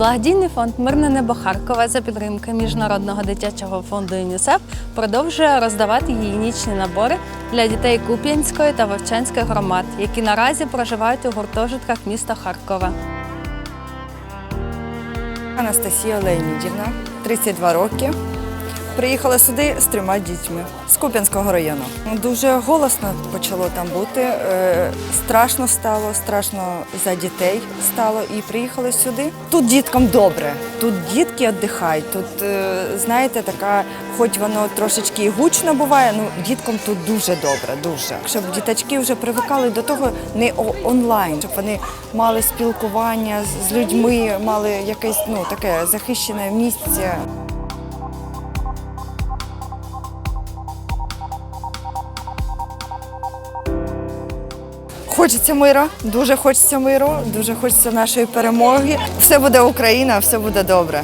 Благодійний фонд Мирне небо Харкова за підтримки Міжнародного дитячого фонду ЮНІСЕФ продовжує роздавати гігієнічні набори для дітей Куп'янської та Вовчанської громад, які наразі проживають у гуртожитках міста Харкова. Анастасія Леонідівна, 32 роки. Приїхала сюди з трьома дітьми з Куп'янського району. Дуже голосно почало там бути. е, Страшно стало, страшно за дітей стало і приїхали сюди. Тут діткам добре, тут дітки віддихають. Тут, е, знаєте, така, хоч воно трошечки гучно буває, ну діткам тут дуже добре, дуже. Щоб діточки вже привикали до того не онлайн, щоб вони мали спілкування з людьми, мали якесь ну таке захищене місце. Хочеться миру, дуже хочеться миру, дуже хочеться нашої перемоги. Все буде Україна, все буде добре.